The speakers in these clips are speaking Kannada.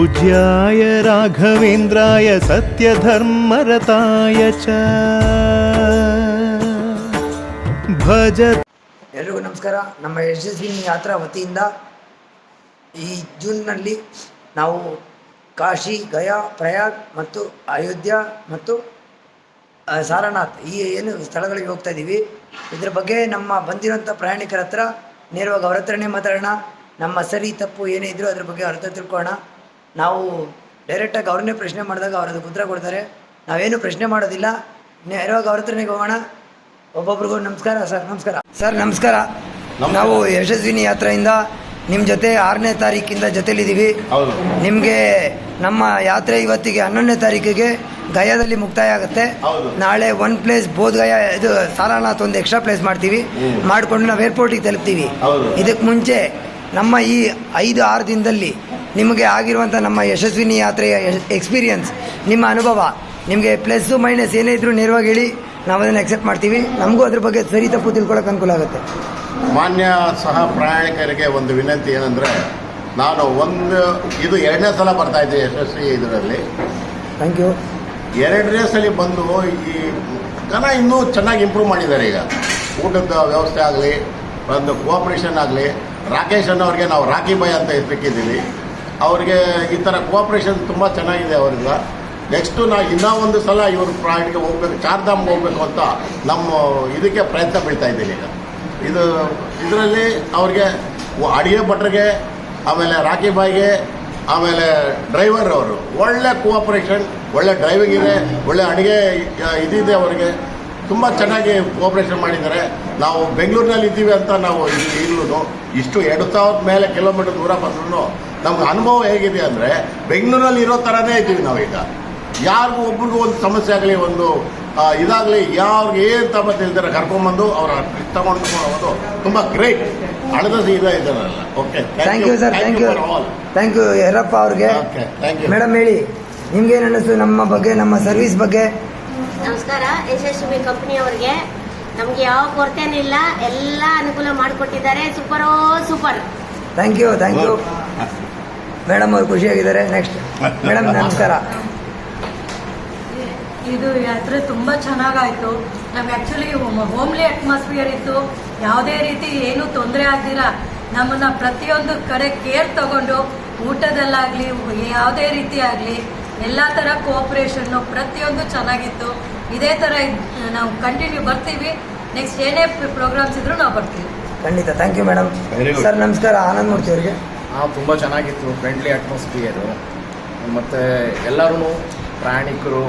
पूज्याय राघवेन्द्राय सत्यधर्मरताय च भज ಎಲ್ರಿಗೂ ನಮಸ್ಕಾರ ನಮ್ಮ ಯಶಸ್ವಿನಿ ಯಾತ್ರಾ ವತಿಯಿಂದ ಈ ಜೂನ್ನಲ್ಲಿ ನಾವು ಕಾಶಿ ಗಯಾ ಪ್ರಯಾಗ್ ಮತ್ತು ಅಯೋಧ್ಯ ಮತ್ತು ಆ, ಸಾರನಾಥ್ ಈ ಏನು ಸ್ಥಳಗಳಿಗೆ ಹೋಗ್ತಾ ಇದ್ದೀವಿ ಇದ್ರ ಬಗ್ಗೆ ನಮ್ಮ ಬಂದಿರೋಂಥ ಪ್ರಯಾಣಿಕರ ಹತ್ರ ನೇರವಾಗಿ ಅವ್ರ ಹತ್ರನೇ ಮಾತಾಡೋಣ ನಮ್ಮ ಸರಿ ತಪ್ಪು ಏನೇ ಇದ್ರೂ ಅದ್ರ ಬಗ್ಗೆ ಅವ್ರ ಹತ್ರ ತಿಳ್ಕೊಳ್ಳೋಣ ನಾವು ಡೈರೆಕ್ಟಾಗಿ ಅವ್ರನ್ನೇ ಪ್ರಶ್ನೆ ಮಾಡಿದಾಗ ಅವ್ರ ಅದಕ್ಕೆ ಉತ್ತರ ಕೊಡ್ತಾರೆ. ನಾವೇನು ಪ್ರಶ್ನೆ ಮಾಡೋದಿಲ್ಲ. ನೇರವಾಗಿ ಅವ್ರ ಹತ್ರನೇ ಹೋಗೋಣ. ಒಬ್ಬೊಬ್ರಿಗೂ ನಮಸ್ಕಾರ ಸರ್ ನಮಸ್ಕಾರ. ಸರ್ ನಮಸ್ಕಾರ. ನಾವು ಯಶಸ್ವಿನಿ ಯಾತ್ರೆಯಿಂದ ನಿಮ್ಮ ಜೊತೆ ಆರನೇ ತಾರೀಕಿಂದ ಜೊತೆಲಿದ್ದೀವಿ. ನಿಮಗೆ ನಮ್ಮ ಯಾತ್ರೆ ಇವತ್ತಿಗೆ ಹನ್ನೊಂದನೇ ತಾರೀಕಿಗೆ ಗಯಾದಲ್ಲಿ ಮುಕ್ತಾಯ ಆಗುತ್ತೆ. ನಾಳೆ ಒನ್ ಪ್ಲೇಸ್ ಬೋಧ್ ಗಯಾ ಇದು ಸಾರಾನಾಥ್ ಒಂದು ಎಕ್ಸ್ಟ್ರಾ ಪ್ಲೇಸ್ ಮಾಡ್ತೀವಿ. ಮಾಡಿಕೊಂಡು ನಾವು ಏರ್ಪೋರ್ಟಿಗೆ ತಲುಪ್ತೀವಿ. ಇದಕ್ಕೆ ಮುಂಚೆ ನಮ್ಮ ಈ ಐದು ಆರು ದಿನದಲ್ಲಿ ನಿಮಗೆ ಆಗಿರುವಂಥ ನಮ್ಮ ಯಶಸ್ವಿನಿ ಯಾತ್ರೆಯ ಎಕ್ಸ್ಪೀರಿಯನ್ಸ್ ನಿಮ್ಮ ಅನುಭವ ನಿಮಗೆ ಪ್ಲಸ್ಸು ಮೈನಸ್ ಏನೇ ಇದ್ರೂ ನೇರವಾಗಿ ಹೇಳಿ ನಾವು ಅದನ್ನು ಅಕ್ಸೆಪ್ಟ್ ಮಾಡ್ತೀವಿ. ನಮಗೂ ಅದ್ರ ಬಗ್ಗೆ ಸರಿ ತಪ್ಪು ತಿಳ್ಕೊಳ್ಳೋಕೆ ಅನುಕೂಲ ಆಗುತ್ತೆ. ಮಾನ್ಯ ಸಹ ಪ್ರಯಾಣಿಕರಿಗೆ ಒಂದು ವಿನಂತಿ ಏನಂದರೆ ನಾನು ಒಂದು ಇದು ಎರಡನೇ ಸಲ ಬರ್ತಾ ಇದ್ದೆ ಯಶಸ್ವಿ ಇದರಲ್ಲಿ. ಥ್ಯಾಂಕ್ ಯು ಎರಡನೇ ಸಲ ಬಂದು ಈ ಜನ ಇನ್ನೂ ಚೆನ್ನಾಗಿ ಇಂಪ್ರೂವ್ ಮಾಡಿದ್ದಾರೆ ಈಗ. ಊಟದ ವ್ಯವಸ್ಥೆ ಆಗಲಿ ಒಂದು ಕೋಆಪ್ರೇಷನ್ ಆಗಲಿ ರಾಕೇಶ್ ಅನ್ನೋರಿಗೆ ನಾವು ರಾಕಿ ಬಾಯ್ ಅಂತ ಹೆಸರಿಟ್ಟಿದ್ದೀವಿ ಅವ್ರಿಗೆ ಈ ಥರ ಕೋಆಪ್ರೇಷನ್ ತುಂಬ ಚೆನ್ನಾಗಿದೆ ಅವರಿಂದ. ನೆಕ್ಸ್ಟು ನಾ ಇನ್ನೂ ಒಂದು ಸಲ ಇವ್ರ ಪ್ರಾಯಕ್ಕೆ ಹೋಗ್ಬೇಕು, ಚಾರ್ಧಾಮ್ಗೆ ಹೋಗ್ಬೇಕು ಅಂತ ನಮ್ಮ ಇದಕ್ಕೆ ಪ್ರಯತ್ನ ಬೀಳ್ತಾ ಇದ್ದೀನಿ ಈಗ. ಇದು ಇದರಲ್ಲಿ ಅವ್ರಿಗೆ ಅಡಿಗೆ ಭಟ್ರಿಗೆ, ಆಮೇಲೆ ರಾಕಿ ಬಾಯ್ಗೆ, ಆಮೇಲೆ ಡ್ರೈವರ್ ಅವರು. ಒಳ್ಳೆ ಕೋಆಪ್ರೇಷನ್ ಒಳ್ಳೆ ಡ್ರೈವಿಂಗ್ ಇದೆ, ಒಳ್ಳೆ ಅಡುಗೆ ಇದಿದೆ ಅವರಿಗೆ. ತುಂಬ ಚೆನ್ನಾಗಿ ಕೋಆಪ್ರೇಷನ್ ಮಾಡಿದ್ದಾರೆ. ನಾವು ಬೆಂಗಳೂರಿನಲ್ಲಿ ಇದ್ದೀವಿ ಅಂತ ನಾವು ಈಗಲೂ ಇಷ್ಟು ಎರಡು ಸಾವಿರದ ಮೇಲೆ ಕಿಲೋಮೀಟರ್ ದೂರ ಬಂದ್ರೂ ನಮ್ಗೆ ಅನುಭವ ಹೇಗಿದೆ ಅಂದರೆ ಬೆಂಗಳೂರಲ್ಲಿ ಇರೋ ಥರನೇ ಇದ್ದೀವಿ ನಾವೀಗ. ಯಾರಿಗೂ ಒಬ್ರಿಗೂ ಒಂದು ಸಮಸ್ಯೆ ಆಗಲಿ ಒಂದು ಇದಾಗಲಿ ಯಾವ್ರಿಗೆ ಏನು ತಮ್ಮ ಇಲ್ದಾರೆ ಕರ್ಕೊಂಡ್ಬಂದು ಅವರ ತಗೊಂಡು ಹೋಗೋದು ತುಂಬ ಗ್ರೇಟ್ ಹಣದ ಸೀದಾ ಇದ್ದಾರಲ್ಲ. Okay thank you sir thank you all thank you ಯರಪ್ಪ ಅವ್ರಿಗೆ. ಓಕೆ ಥ್ಯಾಂಕ್ ಯು ಮೇಡಮ್ ಹೇಳಿ ನಿಮ್ಗೇನು ಅನ್ನಿಸ್ತು ನಮ್ಮ ಬಗ್ಗೆ ನಮ್ಮ ಸರ್ವಿಸ್ ಬಗ್ಗೆ? ನಮಸ್ಕಾರ ಯಶಸ್ವಿ ಕಂಪ್ನಿಯವರಿಗೆ ನಮ್ಗೆ ಯಾವ ಕೊರತೆನೂ ಇಲ್ಲ ಎಲ್ಲ ಅನುಕೂಲ ಮಾಡಿಕೊಟ್ಟಿದ್ದಾರೆ. ಸೂಪರೋ super thank you thank you madam ಅವ್ರು ಖುಷಿಯಾಗಿದ್ದಾರೆ. ನೆಕ್ಸ್ಟ್ ಮೇಡಮ್ ನಮಸ್ಕಾರ. ಇದು ಯಾತ್ರೆ ತುಂಬಾ ಚೆನ್ನಾಗಾಯ್ತು. ನಮ್ಗೆ ಆಕ್ಚುಲಿ ಹೋಮ್ಲಿ ಅಟ್ಮಾಸ್ಫಿಯರ್ ಇತ್ತು. ಯಾವುದೇ ರೀತಿ ಏನು ತೊಂದರೆ ಆಗ್ದಿರ ನಮ್ಮನ್ನ ಪ್ರತಿಯೊಂದು ಕಡೆ ಕೇರ್ ತಗೊಂಡು ಊಟದಲ್ಲಾಗ್ಲಿ ಯಾವುದೇ ರೀತಿ ಆಗಲಿ ಎಲ್ಲ ಥರ ಕೋಆಪ್ರೇಷನ್ನು ಪ್ರತಿಯೊಂದು ಚೆನ್ನಾಗಿತ್ತು. ಇದೇ ತರ ನಾವು ಕಂಟಿನ್ಯೂ ಬರ್ತೀವಿ. ನೆಕ್ಸ್ಟ್ ಏನೇ ಪ್ರೋಗ್ರಾಮ್ಸ್ ಇದ್ರೂ ನಾವು ಬರ್ತೀವಿ. ಖಂಡಿತ. ಥ್ಯಾಂಕ್ ಯು ಮೇಡಮ್ ಸರ್ ನಮಸ್ಕಾರ. ಆನಂದ್ ಮೂರ್ತಿ ಅವರಿಗೆ. ಹಾಂ ತುಂಬ ಚೆನ್ನಾಗಿತ್ತು ಫ್ರೆಂಡ್ಲಿ ಅಟ್ಮಾಸ್ಫಿಯರು ಮತ್ತು ಎಲ್ಲರೂ ಪ್ರಯಾಣಿಕರು,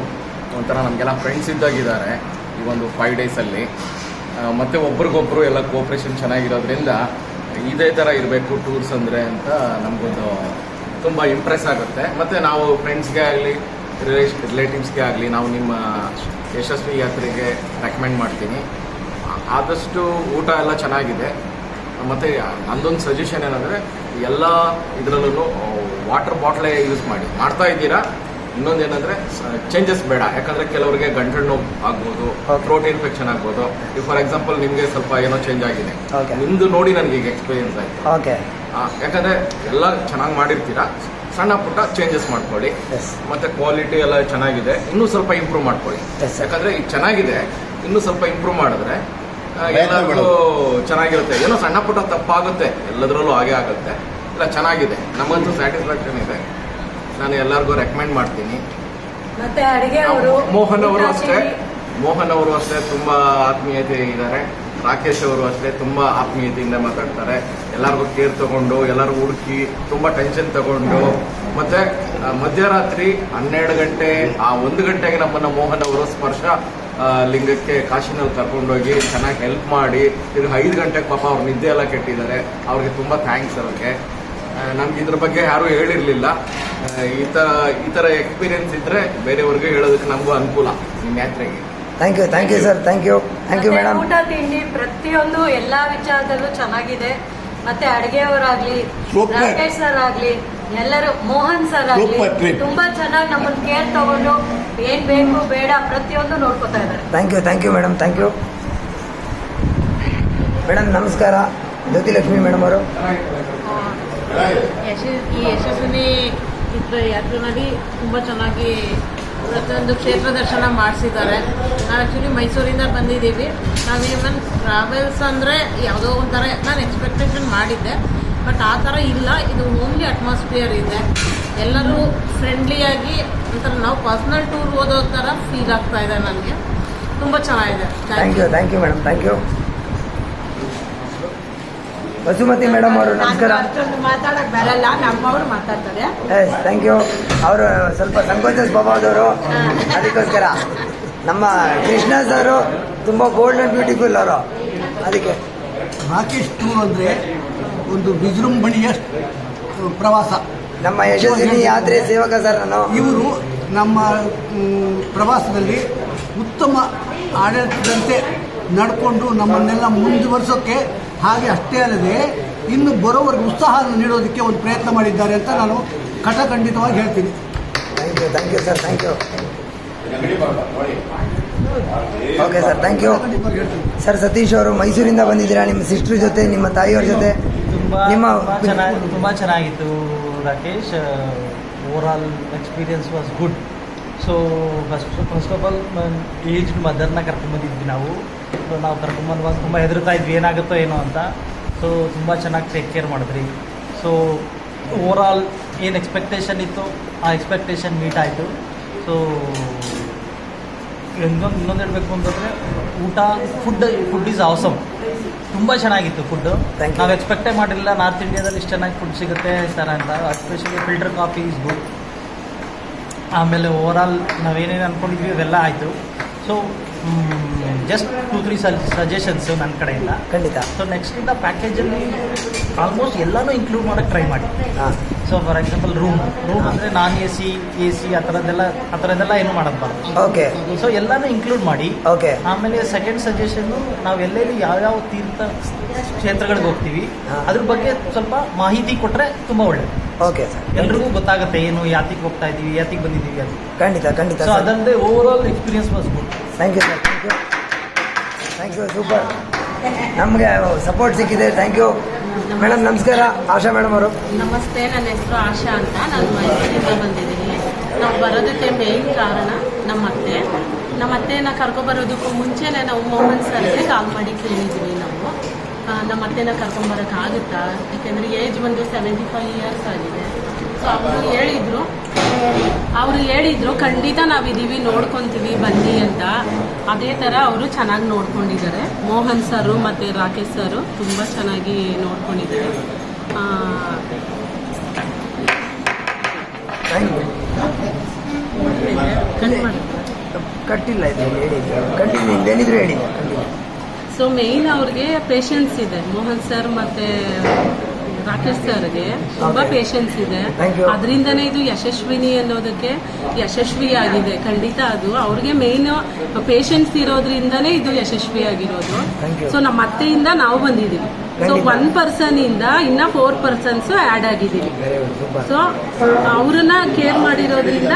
ಒಂಥರ ನಮಗೆಲ್ಲ ಫ್ರೆಂಡ್ಸ್ ಇದ್ದಾಗಿದ್ದಾರೆ ಈ ಒಂದು ಫೈವ್ ಡೇಸಲ್ಲಿ ಮತ್ತು ಒಬ್ರಿಗೊಬ್ರು ಎಲ್ಲ ಕೋಪ್ರೇಷನ್ ಚೆನ್ನಾಗಿರೋದ್ರಿಂದ ಇದೇ ಥರ ಇರಬೇಕು ಟೂರ್ಸ್ ಅಂದರೆ ಅಂತ ನಮಗೊಂದು ತುಂಬ ಇಂಪ್ರೆಸ್ ಆಗುತ್ತೆ. ಮತ್ತು ನಾವು ಫ್ರೆಂಡ್ಸ್ಗೆ ಆಗಲಿ ರಿಲೇಷ್ ರಿಲೇಟಿವ್ಸ್ಗೆ ಆಗಲಿ ನಾವು ನಿಮ್ಮ ಯಶಸ್ವಿ ಯಾತ್ರೆಗೆ ರೆಕಮೆಂಡ್ ಮಾಡ್ತೀನಿ. ಆದಷ್ಟು ಊಟ ಎಲ್ಲ ಚೆನ್ನಾಗಿದೆ. ಮತ್ತು ನಂದೊಂದು ಸಜೆಷನ್ ಏನಂದರೆ ಎಲ್ಲ ಇದರಲ್ಲೂ ವಾಟರ್ ಬಾಟ್ಲೇ ಯೂಸ್ ಮಾಡಿ. ಮಾಡ್ತಾ ಇದ್ದೀರಾ? ಇನ್ನೊಂದು ಏನಂದರೆ ಚೇಂಜಸ್ ಬೇಡ. ಯಾಕಂದ್ರೆ ಕೆಲವರಿಗೆ ಗಂಟಲು ನೋವು ಆಗ್ಬೋದು. ಥ್ರೋಟ್ ಇನ್ಫೆಕ್ಷನ್ ಆಗ್ಬೋದು. ಈಗ ಫಾರ್ ಎಕ್ಸಾಂಪಲ್ ನಿಮಗೆ ಸ್ವಲ್ಪ ಏನೋ ಚೇಂಜ್ ಆಗಿದೆ. ನಿಮ್ದು ನೋಡಿ ನನಗೆ ಈಗ ಎಕ್ಸ್ಪೀರಿಯನ್ಸ್ ಆಯ್ತು. ಯಾಕಂದ್ರೆ ಎಲ್ಲ ಚೆನ್ನಾಗಿ ಮಾಡಿರ್ತೀರಾ? ಸಣ್ಣ ಪುಟ್ಟ ಚೇಂಜಸ್ ಮಾಡ್ಕೊಳ್ಳಿ. ಮತ್ತೆ ಕ್ವಾಲಿಟಿ ಎಲ್ಲ ಚೆನ್ನಾಗಿದೆ. ಇನ್ನೂ ಸ್ವಲ್ಪ ಇಂಪ್ರೂವ್ ಮಾಡ್ಕೊಳ್ಳಿ. ಯಾಕಂದ್ರೆ ಈಗ ಚೆನ್ನಾಗಿದೆ ಇನ್ನೂ ಸ್ವಲ್ಪ ಇಂಪ್ರೂವ್ ಮಾಡಿದ್ರೆ ಎಲ್ಲರಿಗೂ ಚೆನ್ನಾಗಿರುತ್ತೆ. ಏನೋ ಸಣ್ಣ ಪುಟ್ಟ ತಪ್ಪಾಗುತ್ತೆ ಎಲ್ಲದರಲ್ಲೂ ಹಾಗೆ ಆಗುತ್ತೆ. ಇಲ್ಲ ಚೆನ್ನಾಗಿದೆ. ನಮಗಂತೂ ಸ್ಯಾಟಿಸ್ಫ್ಯಾಕ್ಷನ್ ಇದೆ. ನಾನು ಎಲ್ಲರಿಗೂ ರೆಕಮೆಂಡ್ ಮಾಡ್ತೀನಿ. ಮತ್ತೆ ಅಡಿಗೆ ಅವರು ಮೋಹನ್ ಅವರು ಅಷ್ಟೇ. ಮೋಹನ್ ಅವರು ಅಷ್ಟೇ ತುಂಬಾ ಆತ್ಮೀಯತೆ ಇದ್ದಾರೆ. ರಾಕೇಶ್ ಅವರು ಅಷ್ಟೇ ತುಂಬಾ ಆತ್ಮೀಯತೆಯಿಂದ ಮಾತಾಡ್ತಾರೆ. ಎಲ್ಲರಿಗೂ ಕೇರ್ ತಗೊಂಡು ಎಲ್ಲರಿಗೂ ಹುಡುಕಿ ತುಂಬಾ ಟೆನ್ಷನ್ ತಗೊಂಡು. ಮತ್ತೆ ಮಧ್ಯರಾತ್ರಿ ಹನ್ನೆರಡು ಗಂಟೆ ಆ ಒಂದು ಗಂಟೆಗೆ ನಮ್ಮನ್ನ ಮೋಹನ್ ಅವರು ಸ್ಪರ್ಶ ಲಿಂಗಕ್ಕೆ ಕಾಶಿನಲ್ಲಿ ಕರ್ಕೊಂಡೋಗಿ ಚೆನ್ನಾಗಿ ಹೆಲ್ಪ್ ಮಾಡಿ ಇದು ಐದು ಗಂಟೆಗೆ ಪಾಪ ಅವ್ರು ನಿದ್ದೆ ಎಲ್ಲ ಕೆಟ್ಟಿದ್ದಾರೆ. ಅವ್ರಿಗೆ ತುಂಬಾ ಥ್ಯಾಂಕ್ಸ್ ಅವ್ರಿಗೆ. ನಮ್ಗೆ ಇದ್ರ ಬಗ್ಗೆ ಯಾರೂ ಹೇಳಿರ್ಲಿಲ್ಲ. ಈ ತರ ಈ ತರ ಎಕ್ಸ್ಪೀರಿಯನ್ಸ್ ಇದ್ರೆ ಬೇರೆಯವ್ರಿಗೆ ಹೇಳೋದಕ್ಕೆ ನಮಗೂ ಅನುಕೂಲ ನಿಮ್ಮ ಯಾತ್ರೆಗೆ. Thank you thank you sir thank you thank you madam ಊಟ ತಿಂಡಿ ಪ್ರತಿಯೊಂದು ಎಲ್ಲಾ ವಿಚಾರದಲ್ಲೂ ಚೆನ್ನಾಗಿದೆ. ಮತ್ತೆ ಅಡಿಗೆಯವರಾಗ್ಲಿ. ರಾಕೇಶ್ ಸರ್ ಆಗ್ಲಿ ಎಲ್ಲರೂ ಮೋಹನ್ ಸರ್ ಆಗ್ಲಿ ತುಂಬಾ ಚೆನ್ನಾಗಿ ನಮ್ಮನ್ನ ಕೇರ್ ತಗೊಂಡು ಏನ್ ಬೇಕು ಬೇಡ ಪ್ರತಿಯೊಂದು ನೋಡ್ಕೊತಾ ಇದ್ದಾರೆ. Thank you thank you madam thank you madam ನಮಸ್ಕಾರ. ಜ್ಯೋತಿಲಕ್ಷ್ಮಿ ಮೇಡಮ್ ಅವರು. ಈ ಯಶಸ್ವಿನಿ ಯಾತ್ರೆನಲ್ಲಿ ತುಂಬ ಚೆನ್ನಾಗಿ ಪ್ರತಿಯೊಂದು ಕ್ಷೇತ್ರ ದರ್ಶನ ಮಾಡಿಸಿದ್ದಾರೆ. ನಾವು ಆ್ಯಕ್ಚುಲಿ ಮೈಸೂರಿಂದ ಬಂದಿದ್ದೀವಿ. ನಾವು ಈವನ್ ಟ್ರಾವೆಲ್ಸ್ ಅಂದರೆ ಯಾವುದೋ ಒಂಥರ ನಾನು ಎಕ್ಸ್ಪೆಕ್ಟೇಷನ್ ಮಾಡಿದ್ದೆ. ಬಟ್ ಆ ಥರ ಇಲ್ಲ ಇದು ಓನ್ಲಿ ಅಟ್ಮಾಸ್ಫಿಯರ್ ಇದೆ. ಎಲ್ಲರೂ ಫ್ರೆಂಡ್ಲಿಯಾಗಿ ಒಂಥರ ನಾವು ಪರ್ಸ್ನಲ್ ಟೂರ್ ಓದೋ ಥರ ಫೀಲ್ ಆಗ್ತಾ ಇದೆ ನನಗೆ. ತುಂಬ ಚೆನ್ನಾಗಿದೆ. Thank you thank you madam thank you Vasumathi madam ಅವರು ನಮಸ್ಕಾರ. ಮಾತಾಡಕ್ ಬರಲ್ಲ ನಮ್ಮವ್ರು ಮಾತಾಡ್ತಾರೆ. ಎಸ್ ಥ್ಯಾಂಕ್ ಯು ಅವರು ಸ್ವಲ್ಪ ಸಂಕೋಚ ಸ್ವಭಾವದವರು. ಅದಕ್ಕೋಸ್ಕರ ನಮ್ಮ ಕೃಷ್ಣ ಸರ್ ತುಂಬ ಗೋಲ್ಡ್ ಅಂಡ್ ಬ್ಯೂಟಿಫುಲ್ ಅವರು. ಅದಕ್ಕೆ. ರಾಕೇಶ್ ಟೂರ್ ಅಂದರೆ ಒಂದು ವಿಜೃಂಭಣೆಯ ಪ್ರವಾಸ. ನಮ್ಮ ಯಶಸ್ವಿನಿ ಯಾತ್ರೆ ಸೇವಕ ಸರ್ ನಾನು ಇವರು ನಮ್ಮ ಪ್ರವಾಸದಲ್ಲಿ ಉತ್ತಮ ಆಡಳಿತದಂತೆ ನಡ್ಕೊಂಡು ನಮ್ಮನ್ನೆಲ್ಲ ಮುಂದುವರಿಸೋಕ್ಕೆ ಹಾಗೆ ಅಷ್ಟೇ ಅಲ್ಲದೆ ಇನ್ನು ಬರೋವರೆಗೆ ಉತ್ಸಾಹ ನೀಡೋದಕ್ಕೆ ಒಂದು ಪ್ರಯತ್ನ ಮಾಡಿದ್ದಾರೆ ಅಂತ ನಾನು ಕಟಖಂಡಿತವಾಗಿ ಹೇಳ್ತೀನಿ. Thank you thank you sir thank you okay sir thank you sir Satish ಅವರು ಮೈಸೂರಿಂದ ಬಂದಿದ್ದೀರಾ? ನಿಮ್ಮ ಸಿಸ್ಟರ್ ಜೊತೆ ನಿಮ್ಮ ತಾಯಿಯವ್ರ ಜೊತೆ? ತುಂಬ ನಿಮ್ಮ ತುಂಬ ಚೆನ್ನಾಗಿ ತುಂಬ ಚೆನ್ನಾಗಿತ್ತು Rakesh. Over all experience was good so first first of all age ಮದರ್ನ ಕರ್ಕೊಂಬಂದಿದ್ವಿ ನಾವು. ಸೊ ನಾವು ಕರ್ಕೊಂಬಂದುವಾಗ ತುಂಬ ಹೆದರ್ತಾ ಇದ್ವಿ ಏನಾಗುತ್ತೋ ಏನೋ ಅಂತ. ಸೊ ತುಂಬ ಚೆನ್ನಾಗಿ ಟೇಕ್ ಕೇರ್ ಮಾಡಿದ್ರಿ. ಸೊ ಓವರ್ ಆಲ್ ಏನು ಎಕ್ಸ್ಪೆಕ್ಟೇಷನ್ ಇತ್ತು? ಆ ಎಕ್ಸ್ಪೆಕ್ಟೇಷನ್ ಮೀಟ್ ಆಯಿತು. ಸೊ ಇನ್ನೊಂದು ಇನ್ನೊಂದು ಹೇಳಬೇಕು ಅಂತಂದರೆ ಊಟ ಫುಡ್ ಫುಡ್ ಈಸ್ ಅವಸಮ್ ತುಂಬ ಚೆನ್ನಾಗಿತ್ತು ಫುಡ್. ನಾವು ಎಕ್ಸ್ಪೆಕ್ಟೇ ಮಾಡಿರಲಿಲ್ಲ. ನಾರ್ತ್ ಇಂಡಿಯಾದಲ್ಲಿ ಇಷ್ಟು ಚೆನ್ನಾಗಿ ಫುಡ್ ಸಿಗುತ್ತೆ ಸರ್ ಅಂತ. Especially filter coffee is good ಆಮೇಲೆ ಓವರ್ ಆಲ್ ನಾವೇನೇನು ಅಂದ್ಕೊಂಡಿದ್ವಿ ಅವೆಲ್ಲ ಆಯಿತು. So just two three suggestions ನನ್ನ ಕಡೆಯಿಂದ. ಖಂಡಿತ. ಸೊ ನೆಕ್ಸ್ಟ್ ಇಂದ ಪ್ಯಾಕೇಜಲ್ಲಿ ಆಲ್ಮೋಸ್ಟ್ ಎಲ್ಲನೂ ಇನ್ಕ್ಲೂಡ್ ಮಾಡೋಕ್ಕೆ ಟ್ರೈ ಮಾಡಿ. ಹಾಂ. So for example room room ಅಂದರೆ non A C A C ಆ ಥರದ್ದೆಲ್ಲ ಆ ಥರದ್ದೆಲ್ಲ ಏನು ಮಾಡೋದು ಓಕೆ ಸೊ ಎಲ್ಲನೂ ಇನ್ಕ್ಲೂಡ್ ಮಾಡಿ. ಓಕೆ ಆಮೇಲೆ ಸೆಕೆಂಡ್ ಸಜೆಷನ್ ನಾವು ಎಲ್ಲೆಲ್ಲಿ ಯಾವ್ಯಾವ ತೀರ್ಥ ಕ್ಷೇತ್ರಗಳಿಗೆ ಹೋಗ್ತೀವಿ. ಅದ್ರ ಬಗ್ಗೆ ಸ್ವಲ್ಪ ಮಾಹಿತಿ ಕೊಟ್ಟರೆ ತುಂಬ ಒಳ್ಳೇದು. ಓಕೆ ಸರ್ ಎಲ್ರಿಗೂ ಗೊತ್ತಾಗುತ್ತೆ ಏನು ಯಾತಿಗೆ ಹೋಗ್ತಾ ಇದೀವಿ ಯಾತಿಗೆ ಬಂದಿದ್ದೀವಿ ಅಂತ. ಖಂಡಿತ ಖಂಡಿತ ಸೊ ಅದಲ್ಲದೆ over all experience was good thank you sir thank you thank you super ನಮಗೆ ಸಪೋರ್ಟ್ ಸಿಕ್ಕಿದೆ. ಥ್ಯಾಂಕ್ ಯು ಮೇಡಮ್ ನಮಸ್ಕಾರ. ಆಶಾ ಮೇಡಮ್ ಅವರು. ನಮಸ್ತೆ. ನನ್ನ ಹೆಸರು ಆಶಾ ಅಂತ. ನಾನು ಮೈಸೂರಿಂದ ಬಂದಿದ್ದೀನಿ. ನಾವು ಬರೋದಕ್ಕೆ ಮೇನ್ ಕಾರಣ ನಮ್ಮ ಅತ್ತೆ. ನಮ್ಮ ಅತ್ತೆನ ಕರ್ಕೊಬರೋದಕ್ಕೂ ಮುಂಚೆನೇ ನಾವು ಮೋಹನ್ ಸರ್ಗೆ ಕಾಲ್ ಮಾಡಿ ಕೇಳಿದ್ವಿ ನಾವು. ನಮ್ಮ ಅತ್ತೆನ ಕರ್ಕೊಂಬರೋಕ್ಕಾಗುತ್ತಾ ಯಾಕೆಂದರೆ ಏಜ್ ಬಂದು ಸೆವೆಂಟಿ ಫೈವ್ ಇಯರ್ಸ್ ಆಗಿದೆ. ಸೊ ಅವರು ಹೇಳಿದರು ಅವರು ಹೇಳಿದ್ರು ಖಂಡಿತ ನಾವಿದ್ದೀವಿ ನೋಡ್ಕೊತೀವಿ ಬನ್ನಿ ಅಂತ. ಅದೇ ಥರ ಅವರು ಚೆನ್ನಾಗಿ ನೋಡ್ಕೊಂಡಿದ್ದಾರೆ. ಮೋಹನ್ ಸರು ಮತ್ತು ರಾಕೇಶ್ ಸರು ತುಂಬ ಚೆನ್ನಾಗಿ ನೋಡ್ಕೊಂಡಿದ್ದಾರೆ. ಕಟ್ಟಿಲ್ಲ ಸೊ ಮೇಯ್ನ್ ಅವ್ರಿಗೆ ಪೇಷನ್ಸ್ ಇದೆ. ಮೋಹನ್ ಸರ್ ಮತ್ತೆ ರಾಕೇಶ್ ಸರ್ಗೆ ತುಂಬಾ. ಪೇಷನ್ಸ್ ಇದೆ. ಅದರಿಂದನೇ ಇದು ಯಶಸ್ವಿನಿ ಅನ್ನೋದಕ್ಕೆ ಯಶಸ್ವಿ ಆಗಿದೆ ಖಂಡಿತ ಅದು. ಅವ್ರಿಗೆ ಮೇನ್ ಪೇಷನ್ಸ್ ಇರೋದ್ರಿಂದನೇ ಇದು ಯಶಸ್ವಿ ಆಗಿರೋದು ಸೊ ನಮ್ಮ ಅತ್ತೆಯಿಂದ ನಾವು ಬಂದಿದ್ದೀವಿ. ಸೊ. ಒನ್ ಪರ್ಸನ್ ಇಂದ ಇನ್ನ ಫೋರ್ ಪರ್ಸನ್ಸ್ ಆ್ಯಡ್ ಆಗಿದ್ದೀವಿ. ಸೊ ಅವ್ರನ್ನ ಕೇರ್ ಮಾಡಿರೋದ್ರಿಂದ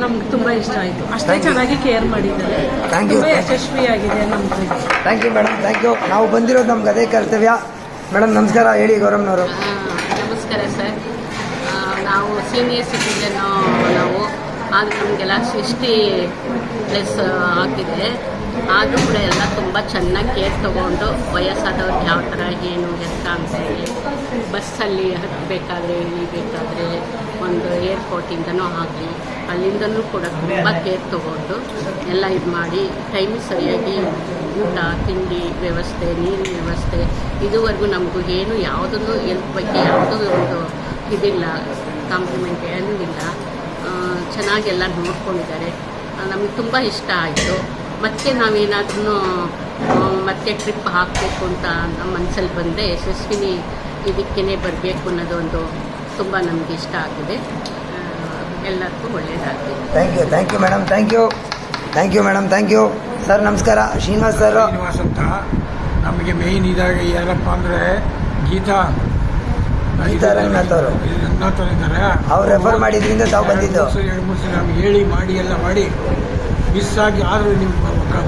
ನಮ್ಗೆ ತುಂಬಾ ಇಷ್ಟ ಆಯ್ತು. ಅಷ್ಟೇ ಚೆನ್ನಾಗಿ ಕೇರ್ ಮಾಡಿದ್ದಾರೆ. ಯಶಸ್ವಿ ಆಗಿದೆ ತುಂಬಾ ಯಶಸ್ವಿಯಾಗಿದೆ ನಮ್ಗೆ. Thank you madam thank you ನಾವು ಬಂದಿರೋದು ನಮ್ಗೆ ಅದೇ ಕರ್ತವ್ಯ. ಮೇಡಮ್, ನಮಸ್ಕಾರ. ಹೇಳಿ ಗೌರಮ್ನವರು. ನಮಸ್ಕಾರ ಸರ್. ನಾವು ಸೀನಿಯರ್ ಸಿಟಿಜನ್ ನಾವು. ಆದರೂ ನಮಗೆಲ್ಲ ಸಿಕ್ಸ್ಟಿ ಪ್ಲಸ್ ಆಗಿದೆ. ಆದರೂ ಕೂಡ ಎಲ್ಲ ತುಂಬ ಚೆನ್ನಾಗಿ ಕೇರ್ ತೊಗೊಂಡು ವಯಸ್ಸಾದವ್ರಿಗೆ ಯಾವ ಥರ, ಏನು, ಎತ್ತ ಅಂತ ಹೇಳಿ ಬಸ್ಸಲ್ಲಿ ಹತ್ತಬೇಕಾದ್ರೆ ಇಳಿಬೇಕಾದ್ರೆ ಒಂದು ಏರ್ಪೋರ್ಟಿಂದನೂ ಆಗಲಿ ಅಲ್ಲಿಂದನೂ ಕೂಡ ತುಂಬ ಕೇರ್ ತಗೊಂಡು ಎಲ್ಲ ಇದು ಮಾಡಿ ಟೈಮ್ ಸರಿಯಾಗಿ ಊಟ, ತಿಂಡಿ ವ್ಯವಸ್ಥೆ, ನೀರಿನ ವ್ಯವಸ್ಥೆ, ಇದುವರೆಗೂ ನಮಗೂ ಏನು ಯಾವುದನ್ನು ಎಲ್ಪ್ ಬಗ್ಗೆ ಯಾವುದೂ ಒಂದು ಇದಿಲ್ಲ ಕಾಂಪ್ಲಿಮೆಂಟ್ ಏನಿಲ್ಲ ಚೆನ್ನಾಗೆಲ್ಲ ನೋಡ್ಕೊಂಡಿದ್ದಾರೆ. ನಮಗೆ ತುಂಬ ಇಷ್ಟ ಆಯಿತು. ಮತ್ತೆ ನಾವೇನಾದ್ರೂ ಮತ್ತೆ ಟ್ರಿಪ್ ಹಾಕಬೇಕು ಅಂತ ನಮ್ಮ ಮನಸ್ಸಲ್ಲಿ ಬಂದರೆ ಯಶಸ್ವಿನಿ ಇದಕ್ಕೇ ಬರಬೇಕು ಅನ್ನೋದೊಂದು ತುಂಬ ನಮಗೆ ಇಷ್ಟ ಆಗಿದೆ. ಎಲ್ಲರಿಗೂ ಒಳ್ಳೆಯದಾಗಲಿ thank you thank you madam thank you thank you madam thank you sir ನಮಸ್ಕಾರ. ಶ್ರೀನಿವಾಸ್ ಸರ್ ಶ್ರೀನಿವಾಸ್ ಅಂತ ನಮಗೆ ಮೇಯ್ನ್ ಇದಾಗ ಯಾರಪ್ಪ ಅಂದರೆ ಗೀತಾ. ಗೀತಾ ರಂಗನಾಥ್ ಅವರು. ರಂಗನಾಥ್ ಅವರು ಇದ್ದಾರೆ. ಅವ್ರು ರೆಫರ್ ಮಾಡಿದ್ರಿಂದ ತಾವು ಬಂದಿದ್ದು. ಎರಡು ಮೂರು ಸಲ- ಎರಡು ಮೂರು ಸಲ ನಮ್ಗೆ ಹೇಳಿ ಮಾಡಿ ಎಲ್ಲ ಮಾಡಿ. ಮಿಸ್ ಆಗಿ ಆದರೂ ನೀವು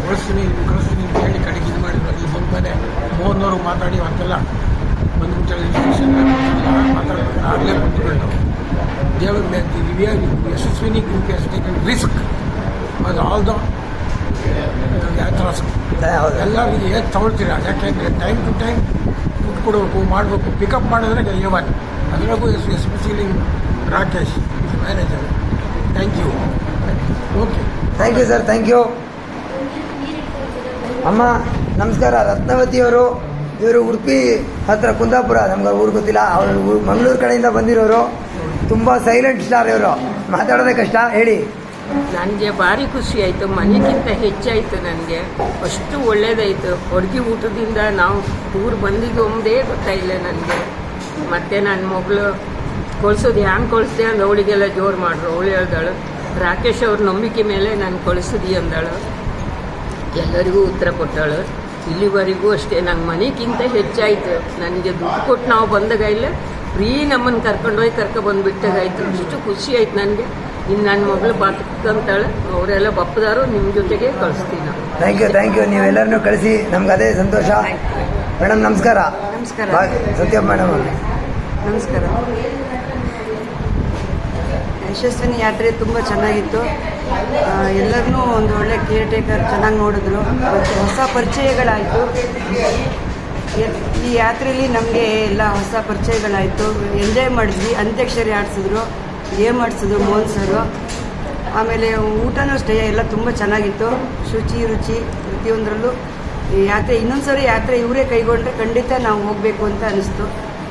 ಕಳಿಸ್ತೀನಿ ನೀವು ಕಳಿಸ್ತೀನಿ ಅಂತ ಹೇಳಿ ಕಡೆಗೆ ಇದು ಮಾಡಿ ಅಲ್ಲಿ ಬಂದ್ಮೇಲೆ ಮೋಹನ್ನವರು ಮಾತಾಡಿ ಅಂತೆಲ್ಲ ಒಂದು ಮುಂಚೆ ಮಾತಾಡೋದು ಆಗಲೇ ಬಂದ್ಬಿಟ್ಟು they were we are Yashasvini has taken risk. on all the ಯಾತ್ರಾಸ್ ಹೌದು. ಎಲ್ಲರಿಗೆ ಏನು ತಗೊಳ್ತೀರಾ? ಯಾಕೆಂದರೆ ಟೈಮ್ ಟು ಟೈಮ್ ದುಡ್ಡು ಕೊಡಬೇಕು ಮಾಡಬೇಕು ಪಿಕಪ್ ಮಾಡಿದ್ರೆ ಗೆಲ್ಯವನ್ ಅದರಾಗೂ S especially Rakesh manager thank you okay thank you sir thank you ಅಮ್ಮ ನಮಸ್ಕಾರ. ರತ್ನವತಿಯವರು ಇವರು ಉಡುಪಿ ಹತ್ರ ಕುಂದಾಪುರ ನಮ್ಗೆ ಊರು ಗೊತ್ತಿಲ್ಲ. ಅವರು ಮಂಗಳೂರು ಕಡೆಯಿಂದ ಬಂದಿರೋರು. ತುಂಬ ಸೈಲೆಂಟ್ ಸ್ಟಾರ್ ಇವರು. ಮಾತಾಡೋದೇ ಕಷ್ಟ, ಹೇಳಿ. ನನಗೆ ಭಾರಿ ಖುಷಿ ಆಯಿತು. ಮನೆಗಿಂತ ಹೆಚ್ಚಾಯಿತು ನನಗೆ. ಅಷ್ಟು ಒಳ್ಳೇದಾಯ್ತು. ಹೊಡ್ಗಿ ಊಟದಿಂದ ನಾವು ಟೂರ್ ಬಂದಿದ್ದು ಒಂದೇ ಗೊತ್ತಾಯಿಲ್ಲ ನನಗೆ. ಮತ್ತು ನನ್ನ ಮಗಳು ಕೊಳ್ಸೋದು ಹ್ಯಾಂಗೆ ಕಳಿಸ್ದೆ ಅಂದ್ರೆ ಅವಳಿಗೆಲ್ಲ ಜೋರು ಮಾಡ್ರು. ಅವಳು ಹೇಳ್ದಾಳು, ರಾಕೇಶ್ ಅವ್ರ ನಂಬಿಕೆ ಮೇಲೆ ನಾನು ಕಳಿಸಿದಿ ಅಂದಾಳು. ಎಲ್ಲರಿಗೂ ಉತ್ತರ ಕೊಟ್ಟಾಳು. ಇಲ್ಲಿವರೆಗೂ ಅಷ್ಟೇ. ನಂಗೆ ಮನೆಗಿಂತ ಹೆಚ್ಚಾಯಿತು. ನನಗೆ ದುಡ್ಡು ಕೊಟ್ಟು ನಾವು ಬಂದಾಗ ಇಲ್ಲ ಫ್ರೀ ನಮ್ಮನ್ನು ಕರ್ಕೊಂಡೋಗಿ ಆಯಿತು. ಅಷ್ಟು ಖುಷಿ ಆಯ್ತು ನನಗೆ. ಇನ್ನು ನನ್ನ ಮಗಳು ಬದುಕಂತಾಳೆ ಅವರೆಲ್ಲ ಬಪ್ಪದಾರು ನಿಮ್ಮ ಜೊತೆಗೆ ಕಳಿಸ್ತೀನಿ ನಾನು. ಥ್ಯಾಂಕ್ ಯು ಥ್ಯಾಂಕ್ ಯು ನೀವೆಲ್ಲರನ್ನೂ ಕಳಿಸಿ ನಮ್ಗೆ ಅದೇ ಸಂತೋಷ. ಮೇಡಮ್ ನಮಸ್ಕಾರ. ನಮಸ್ಕಾರ. ಸತ್ಯ ಮೇಡಮ್ ಅವ್ರಿಗೆ ನಮಸ್ಕಾರ. ಯಶಸ್ವಿನಿ ಯಾತ್ರೆ ತುಂಬ ಚೆನ್ನಾಗಿತ್ತು. ಎಲ್ಲರನ್ನೂ ಒಂದು ಒಳ್ಳೆ ಕೇರ್ ಟೇಕರ್ ಚೆನ್ನಾಗಿ ನೋಡಿದ್ರು. ಮತ್ತು ಹೊಸ ಪರಿಚಯಗಳಾಯಿತು. ಈ ಯಾತ್ರೆಯಲ್ಲಿ ನಮಗೆ ಎಲ್ಲ ಹೊಸ ಪರಿಚಯಗಳಾಯಿತು. ಎಂಜಾಯ್ ಮಾಡಿದ್ವಿ. ಅಂತ್ಯಕ್ಷರಿ ಆಡಿಸಿದ್ರು. ಗೇಮ್ ಆಡಿಸಿದ್ರು ಮೋಹನ್ ಸರು. ಆಮೇಲೆ ಊಟನೂ ಅಷ್ಟೇ ಎಲ್ಲ ತುಂಬ ಚೆನ್ನಾಗಿತ್ತು. ಶುಚಿ ರುಚಿ ಪ್ರತಿಯೊಂದರಲ್ಲೂ ಈ ಯಾತ್ರೆ ಇನ್ನೊಂದು ಸಾರಿ ಯಾತ್ರೆ ಇವರೇ ಕೈಗೊಂಡ್ರೆ ಖಂಡಿತ ನಾವು ಹೋಗಬೇಕು ಅಂತ ಅನಿಸ್ತು.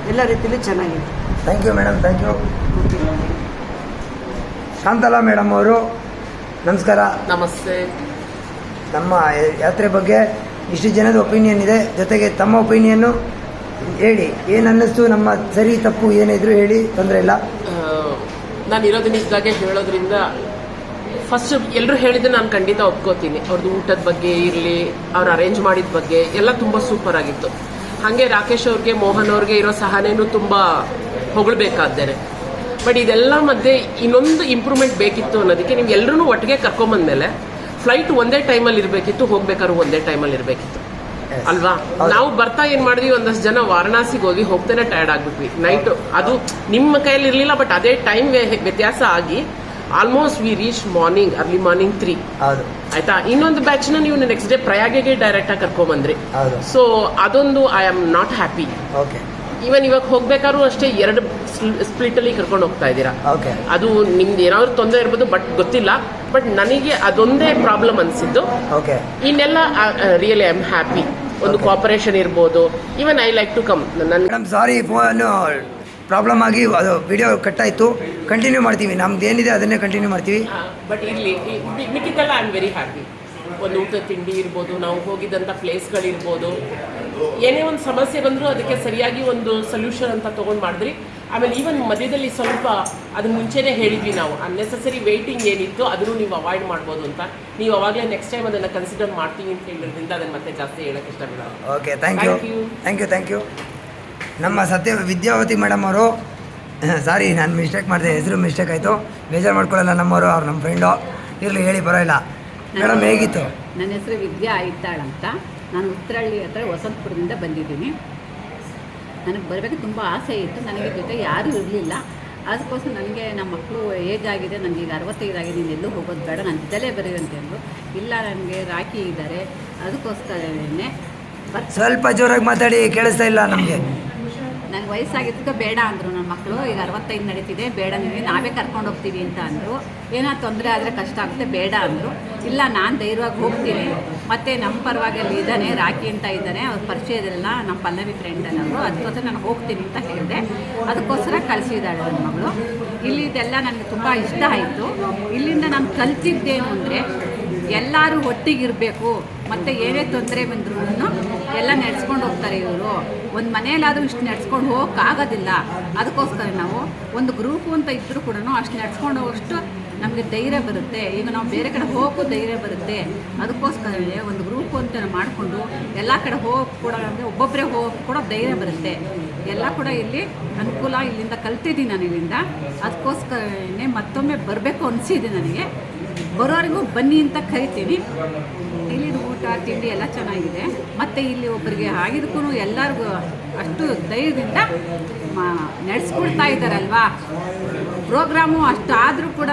ಎಲ್ಲ ರೀತಿಯಲ್ಲೂ ಚೆನ್ನಾಗಿತ್ತು. Thank you madam thank you Shantala madam ಅವರು ನಮಸ್ಕಾರ. ನಮಸ್ತೆ. ನಮ್ಮ ಯಾತ್ರೆ ಬಗ್ಗೆ ಇಷ್ಟು ಜನದ ಒಪಿನಿಯನ್ ಇದೆ. ಜೊತೆಗೆ ತಮ್ಮ ಒಪಿನಿಯನ್ನು ಹೇಳಿ. ಏನು ಅನ್ನಿಸ್ತು ನಮ್ಮ ಸರಿ ತಪ್ಪು ಏನಿದ್ರು ಹೇಳಿ, ತೊಂದರೆ ಇಲ್ಲ. ನಾನು ಇರೋದನ್ನ ಇದ್ದಾಗೆ ಹೇಳೋದ್ರಿಂದ ಫಸ್ಟ್ ಎಲ್ಲರೂ ಹೇಳಿದ್ರೆ ನಾನು ಖಂಡಿತ ಒಪ್ಕೋತೀನಿ. ಅವ್ರದ್ದು ಊಟದ ಬಗ್ಗೆ ಇರಲಿ, ಅವ್ರು ಅರೇಂಜ್ ಮಾಡಿದ ಬಗ್ಗೆ ಎಲ್ಲ ತುಂಬ ಸೂಪರ್ ಆಗಿತ್ತು. ಹಾಗೆ ರಾಕೇಶ್ ಅವ್ರಿಗೆ, ಮೋಹನ್ ಅವ್ರಿಗೆ ಇರೋ ಸಹನೆನೂ ತುಂಬ ಹೊಗಳಬೇಕಾದ್ದೇನೆ ಬಟ್ ಇದೆಲ್ಲ ಮಧ್ಯೆ ಇನ್ನೊಂದು ಇಂಪ್ರೂವ್ಮೆಂಟ್ ಬೇಕಿತ್ತು ಅನ್ನೋದಕ್ಕೆ ನೀವು ಎಲ್ಲರೂ ಒಟ್ಟಿಗೆ ಕರ್ಕೊಂಬಂದ್ಮೇಲೆ ಫ್ಲೈಟ್ ಒಂದೇ ಟೈಮಲ್ಲಿ ಇರಬೇಕಿತ್ತು ಹೋಗ್ಬೇಕಾದ್ರೂ ಒಂದೇ ಟೈಮಲ್ಲಿ ಇರಬೇಕಿತ್ತು. ಅಲ್ವಾ? ನಾವು ಬರ್ತಾ ಏನ್ ಮಾಡಿದ್ವಿ ಒಂದಷ್ಟು ಜನ ವಾರಣಾಸಿಗೆ ಹೋಗಿ ಹೋಗ್ತೇನೆ ಟಯರ್ಡ್ ಆಗ್ಬಿಟ್ವಿ. ನೈಟ್ ಅದು ನಿಮ್ಮ ಕೈಯಲ್ಲಿ ಇರಲಿಲ್ಲ ಬಟ್ ಅದೇ ಟೈಮ್ ವ್ಯತ್ಯಾಸ ಆಗಿ almost we reach morning early morning three ಆಯ್ತಾ? ಇನ್ನೊಂದು ಬ್ಯಾಚ್ನ ನೀವು ನೆಕ್ಸ್ಟ್ ಡೇ ಪ್ರಯಾಗೆಗೆ ಡೈರೆಕ್ಟ್ ಆಗಿ ಕರ್ಕೊಂಡ್ ಬಂದ್ರಿ ಸೊ ಅದೊಂದು I am not happy okay even ಇವಾಗ ಹೋಗ್ಬೇಕಾದ್ರು ಅಷ್ಟೇ ಎರಡು ಸ್ಪ್ಲಿಟ್ ಅಲ್ಲಿ ಕರ್ಕೊಂಡು ಹೋಗ್ತಾ ಇದ್ದೀರಾ? ಓಕೆ ಅದು ನಿಮ್ದು ಏನಾದ್ರು ತೊಂದರೆ ಇರ್ಬೋದು ಬಟ್ ಗೊತ್ತಿಲ್ಲ. ಬಟ್ ನನಗೆ ಅದೊಂದೇ ಪ್ರಾಬ್ಲಮ್ ಅನ್ಸಿದ್ದು. ಓಕೆ ಇನ್ನೆಲ್ಲ ರಿಯಲಿ ಐ ಆಮ್ ಹ್ಯಾಪಿ ಒಂದು ಕಾಪರೇಷನ್ ಇರ್ಬೋದು. Even I like to come ನನ್ನ ಸಾರಿ ಫೋನು ಪ್ರಾಬ್ಲಮ್ ಆಗಿ ಅದು ವಿಡಿಯೋ ಕಟ್ ಆಯ್ತು ಕಂಟಿನ್ಯೂ ಮಾಡ್ತೀವಿ. ನಮ್ದು ಏನಿದೆ ಅದನ್ನೇ ಕಂಟಿನ್ಯೂ ಮಾಡ್ತೀವಿ. ಬಟ್ ಇರಲಿ. ಮಿಕ್ಕಿದ್ದೆಲ್ಲ ಐ ಆಮ್ ವೆರಿ ಹ್ಯಾಪಿ ಒಂದು ಊಟ ತಿಂಡಿ ಇರ್ಬೋದು ನಾವು ಹೋಗಿದ್ದಂಥ ಪ್ಲೇಸ್ಗಳಿರ್ಬೋದು. ಏನೇ ಒಂದು ಸಮಸ್ಯೆ ಬಂದರೂ ಅದಕ್ಕೆ ಸರಿಯಾಗಿ ಒಂದು ಸೊಲ್ಯೂಷನ್ ಅಂತ ತೊಗೊಂಡು ಮಾಡಿದ್ರಿ. ಆಮೇಲೆ ಈವನ್ ಮಧ್ಯದಲ್ಲಿ ಸ್ವಲ್ಪ ಅದನ್ನ ಮುಂಚೆನೇ ಹೇಳಿದ್ವಿ ನಾವು ಅನ್ನೆಸೆಸರಿ ವೆಯ್ಟಿಂಗ್ ಏನಿತ್ತು ಅದನ್ನು ನೀವು ಅವಾಯ್ಡ್ ಮಾಡ್ಬೋದು ಅಂತ. ನೀವು ಅವಾಗಲೇ ನೆಕ್ಸ್ಟ್ ಟೈಮ್ ಅದನ್ನು ಕನ್ಸಿಡರ್ ಮಾಡ್ತೀನಿ ಅಂತ ಹೇಳಿದ್ರಿಂದ ಅದನ್ನು ಮತ್ತೆ ಜಾಸ್ತಿ ಹೇಳಕ್ಕೆ ಇಷ್ಟಪಡಲ್ಲ. Okay thank you thank you thank you ನಮ್ಮ ಸತ್ಯ ವಿದ್ಯಾವತಿ ಮೇಡಮ್ ಅವರು ಸಾರಿ ನಾನು ಮಿಸ್ಟೇಕ್ ಮಾಡಿದೆ ಹೆಸರು ಮಿಸ್ಟೇಕ್ ಆಯಿತು. ಬೇಜಾರು ಮಾಡ್ಕೊಳ್ಳಲ್ಲ ನಮ್ಮವರು ಅವ್ರು ನಮ್ಮ ಫ್ರೆಂಡು ಇರಲಿ ಹೇಳಿ ಪರವಾಗಿಲ್ಲ. ಮೇಡಮ್ ಹೇಗಿತ್ತು? ನನ್ನ ಹೆಸರು ವಿದ್ಯಾ ಐತಾಳ್ ಅಂತ ನಾನು ಉತ್ತರಹಳ್ಳಿ ಹತ್ರ ವಸಂತಪುರದಿಂದ ಬಂದಿದ್ದೀನಿ. ನನಗೆ ಬರಬೇಕು ತುಂಬ ಆಸೆ ಇತ್ತು. ನನಗೆ ಜೊತೆ ಯಾರೂ ಇರಲಿಲ್ಲ. ಅದಕ್ಕೋಸ್ಕರ ನನಗೆ ನಮ್ಮ ಮಕ್ಕಳು ಏಜ್ ಆಗಿದೆ ನನಗೆ ಈಗ ಅರವತ್ತೈದು ಆಗಿದೆ ನೀನು ಎಲ್ಲೂ ಹೋಗೋದು ಬೇಡ ನಾನು ಇದ್ದಲ್ಲೇ ಬರೆಯುವಂತೆ ಅಂದರು. ಇಲ್ಲ ನನಗೆ ರಾಖಿ ಇದ್ದಾರೆ. ಅದಕ್ಕೋಸ್ಕರನೇ ಬರ್ತಾ ಸ್ವಲ್ಪ ಜೋರಾಗಿ ಮಾತಾಡಿ ಕೇಳಿಸ್ತಾ ಇಲ್ಲ ನಮಗೆ. ನನಗೆ ವಯಸ್ಸಾಗಿದ್ದಕ್ಕೆ ಬೇಡ ಅಂದರು ನನ್ನ ಮಕ್ಕಳು ಈಗ ಅರವತ್ತೈದು ನಡೀತಿದೆ, ಬೇಡ ನೀವು, ನಾವೇ ಕರ್ಕೊಂಡು ಹೋಗ್ತೀವಿ ಅಂತ ಅಂದರು. ಏನೋ ತೊಂದರೆ ಆದರೆ ಕಷ್ಟ ಆಗುತ್ತೆ, ಬೇಡ ಅಂದರು. ಇಲ್ಲ, ನಾನು ಧೈರ್ಯವಾಗಿ ಹೋಗ್ತೀನಿ. ಮತ್ತು ನಮ್ಮ ಪರವಾಗಿ ಅಲ್ಲಿ ಇದ್ದಾನೆ, ರಾಕಿ ಅಂತ ಇದ್ದಾನೆ, ಅವ್ರ ಪರಿಚಯದಲ್ಲ ನಮ್ಮ ಪಲ್ಲವಿ ಫ್ರೆಂಡ್ ಅನ್ನೋರು ಅದಕ್ಕೋಸ್ಕರ ನಾನು ಹೋಗ್ತೀನಿ ಅಂತ ಹೇಳಿದೆ. ಅದಕ್ಕೋಸ್ಕರ ಕಳಿಸಿದ್ದಾಳೆ ನನ್ನ ಮಗಳು. ಇಲ್ಲಿದೆಲ್ಲ ನನಗೆ ತುಂಬ ಇಷ್ಟ ಆಯಿತು. ಇಲ್ಲಿಂದ ನಾನು ಕಲ್ತಿದ್ದೇನು ಅಂದರೆ, ಎಲ್ಲರೂ ಒಟ್ಟಿಗಿರಬೇಕು, ಮತ್ತು ಏನೇ ತೊಂದರೆ ಬಂದ್ರೂ ಎಲ್ಲ ನಡೆಸ್ಕೊಂಡು ಹೋಗ್ತಾರೆ ಇವರು. ಒಂದು ಮನೆಯಲ್ಲಾದರೂ ಇಷ್ಟು ನಡೆಸ್ಕೊಂಡು ಹೋಗೋಕ್ಕಾಗೋದಿಲ್ಲ. ಅದಕ್ಕೋಸ್ಕರ ನಾವು ಒಂದು ಗ್ರೂಪು ಅಂತ ಇದ್ದರೂ ಕೂಡ ಅಷ್ಟು ನಡ್ಸ್ಕೊಂಡು ಹೋಗೋಷ್ಟು ನಮಗೆ ಧೈರ್ಯ ಬರುತ್ತೆ. ಈಗ ನಾವು ಬೇರೆ ಕಡೆ ಹೋಗೋಕ್ಕೂ ಧೈರ್ಯ ಬರುತ್ತೆ. ಅದಕ್ಕೋಸ್ಕರವೇ ಒಂದು ಗ್ರೂಪು ಅಂತ ಮಾಡಿಕೊಂಡು ಎಲ್ಲ ಕಡೆ ಹೋಗೋಕ್ಕೆ ಕೂಡ ನಮಗೆ ಒಬ್ಬೊಬ್ಬರೇ ಹೋಗೋಕ್ಕೆ ಕೂಡ ಧೈರ್ಯ ಬರುತ್ತೆ. ಎಲ್ಲ ಕೂಡ ಇಲ್ಲಿ ಅನುಕೂಲ ಇಲ್ಲಿಂದ ಕಲ್ತಿದ್ದೀನಿ ನಾನು ಇಲ್ಲಿಂದ. ಅದಕ್ಕೋಸ್ಕರನೇ ಮತ್ತೊಮ್ಮೆ ಬರಬೇಕು ಅನಿಸಿದೆ ನನಗೆ. ಬರೋರಿಗೂ ಬನ್ನಿ ಅಂತ ಕರಿತೀನಿ. ಇಲ್ಲಿ ಊಟ, ತಿಂಡಿ ಎಲ್ಲ ಚೆನ್ನಾಗಿದೆ. ಮತ್ತು ಇಲ್ಲಿ ಒಬ್ಬರಿಗೆ ಆಗಿದ್ದಕ್ಕೂ ಎಲ್ಲರಿಗೂ ಅಷ್ಟು ಧೈರ್ಯದಿಂದ ನಡೆಸ್ಕೊಳ್ತಾ ಇದ್ದಾರಲ್ವಾ? ಪ್ರೋಗ್ರಾಮು ಅಷ್ಟು ಆದರೂ ಕೂಡ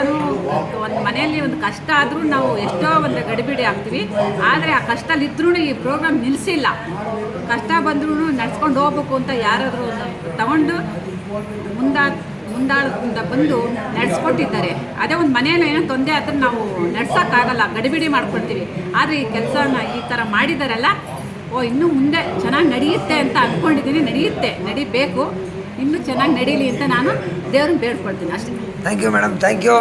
ಒಂದು ಮನೆಯಲ್ಲಿ ಒಂದು ಕಷ್ಟ ಆದರೂ ನಾವು ಎಷ್ಟೋ ಒಂದು ಗಡಿಬಿಡಿ ಆಗ್ತೀವಿ. ಆದರೆ ಆ ಕಷ್ಟಲಿದ್ರೂ ಈ ಪ್ರೋಗ್ರಾಮ್ ನಿಲ್ಲಿಸಿಲ್ಲ ಕಷ್ಟ ಬಂದ್ರೂ ನಡ್ಸ್ಕೊಂಡು ಹೋಗ್ಬೇಕು ಅಂತ ಯಾರಾದರೂ ತಗೊಂಡು ಮುಂದಾ ಮುಂದಾಳದಿಂದ ಬಂದು ನಡೆಸ್ಕೊಟ್ಟಿದ್ದಾರೆ. ಅದೇ ಒಂದು ಮನೆಯಲ್ಲಿ ಏನೋ ತೊಂದರೆ ಆದ್ರೆ ನಾವು ನಡ್ಸೋಕ್ಕಾಗಲ್ಲ, ಗಡಿಬಿಡಿ ಮಾಡ್ಕೊಳ್ತೀವಿ. ಆದರೆ ಈ ಕೆಲಸನ ಈ ಥರ ಮಾಡಿದಾರಲ್ಲ, ಓ, ಇನ್ನೂ ಮುಂದೆ ಚೆನ್ನಾಗಿ ನಡೆಯುತ್ತೆ ಅಂತ ಅಂದ್ಕೊಂಡಿದ್ದೀನಿ ನಡೆಯುತ್ತೆ, ನಡಿಬೇಕು, ಇನ್ನೂ ಚೆನ್ನಾಗಿ ನಡೀಲಿ ಅಂತ ನಾನು ದೇವ್ರನ್ನ ಬೇಡ್ಕೊಳ್ತೀನಿ, ಅಷ್ಟೇ. Thank you madam thank you